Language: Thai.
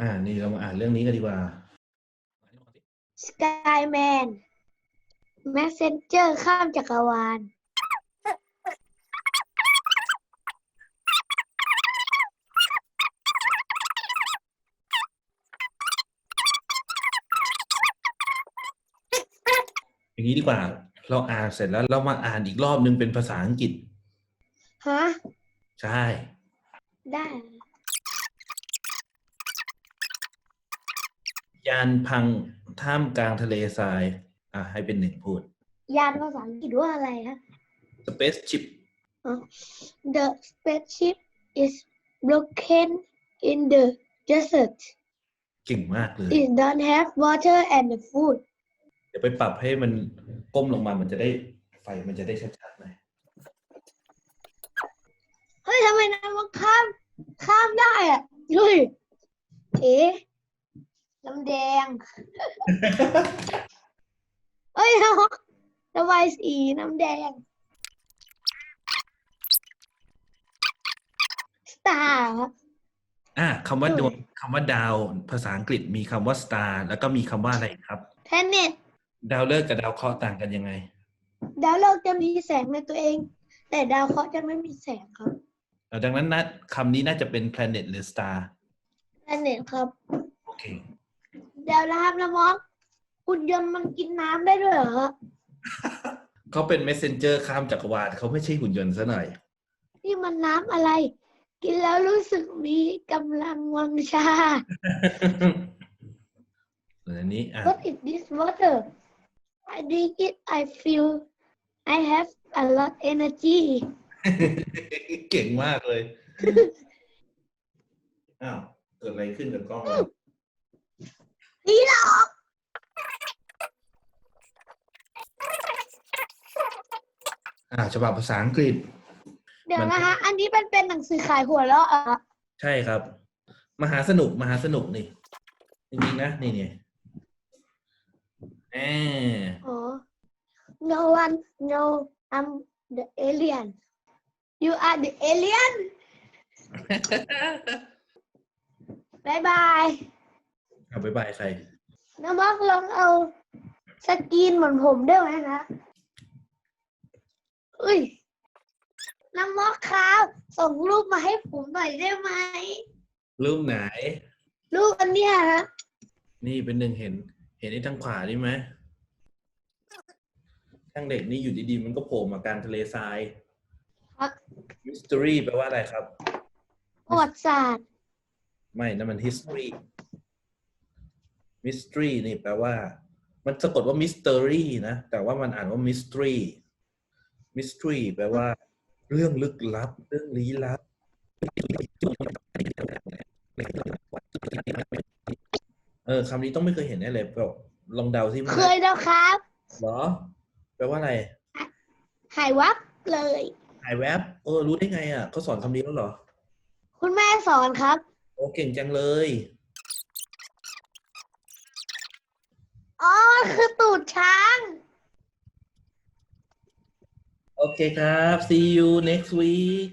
อ่า นี่เรามาอ่านเรื่องนี้กันดีกว่า Skyman Messenger ข้ามจักรวาล อย่างนี้ดีกว่า เราอ่านเสร็จแล้วเรามาอ่านอีกรอบนึงเป็นภาษาอังกฤษ ฮะ ใช่ ได้ ยานพังท่ามกลางทะเลทราย อะ ให้เป็นหนึ่งพูด ยานภาษาอังกฤษว่าอะไรฮะ spaceship The spaceship is broken in the desert. เก่งมากเลย It don't have water and food. เดี๋ยวไปปรับให้มันก้มลงมามันจะได้ไฟมันจะได้ชัดๆหน่อยเฮ้ยทำไมน้ำมันข้ามข้ามได้อะเฮ้ยเอ๊ะ น้ำแดงเฮ้ยน้ำระบายสีน้ำแดงสตาร์ครับอะคำว่าเออดวงคำว่าดาว ภาษาอังกฤษมีคำว่า star แล้วก็มีคำว่าอะไรครับแพนเน็ตดาวฤกษ์กับดาวเคราะห์ต่างกันยังไง ดาวโลกจะมีแสงในตัวเอง แต่ดาวเคราะห์จะไม่มีแสงครับเอ่อดังนั้นนะคำนี้น่าจะเป็น planet หรือ star แพนเน็ตครับ โอเค เดี๋ยวนะครับนะมอกหุ่นยนต์มันกินน้ำได้ด้วยเหรอเขาเป็น messenger ข้ามจักรวาลเขาไม่ใช่หุ่นยนต์ซะหน่อย นี่มันน้ำอะไร กินแล้วรู้สึกมีกำลังวังชา ส่วนอันนี้อะ What is this water I drink it I feel I have a lot energy เก่งมากเลย อ้าว เกิดอะไรขึ้นกับกล้องเรา นี่หรออ่าฉบับภาษาอังกฤษ เดี๋ยวมันนะคะ อันนี้เป็นเป็นหนังสือขายหัวเราะเหรอใช่ครับ มหาสนุกมหาสนุกนี่จริงๆนะนี่นี่แอมอ๋อ No one no I'm the alien You are the alien บายบาย เอาไปบายใครน้ำมักลองเอาสกรีนเหมือนผมได้ไหมนะอุ้ยน้ำมักครับ ส่งรูปมาให้ผมหน่อยได้ไหม รูปไหน รูปอันเนี้ยฮะนี่เป็นหนึ่งเห็น เห็นไอ้ทางขวานี่ไหมทางเด็กนี่อยู่ดีๆ มันก็โผล่มากลางทะเลทราย ครับ mystery แปลว่าอะไรครับ ประวัติศาสตร์ ไม่นั่นมัน history mystery นี่แปลว่า มันสะกดว่า mystery นะ แต่ว่ามันอ่านว่า mystery mystery แปลว่า เรื่องลึกลับ เรื่องลี้ลับเออคำนี้ต้องไม่เคยเห็นแน่เลยแบบลองเดาสิมันเคยแล้วครับเหรอ แปลว่าอะไร หายวับเลย หายแวบ เออ รู้ได้ไงอะเขาสอนคำนี้แล้วเหรอ คุณแม่สอนครับ โอ้เก่งจังเลย อ๋อคือตูดช้าง โอเคครับ see you next week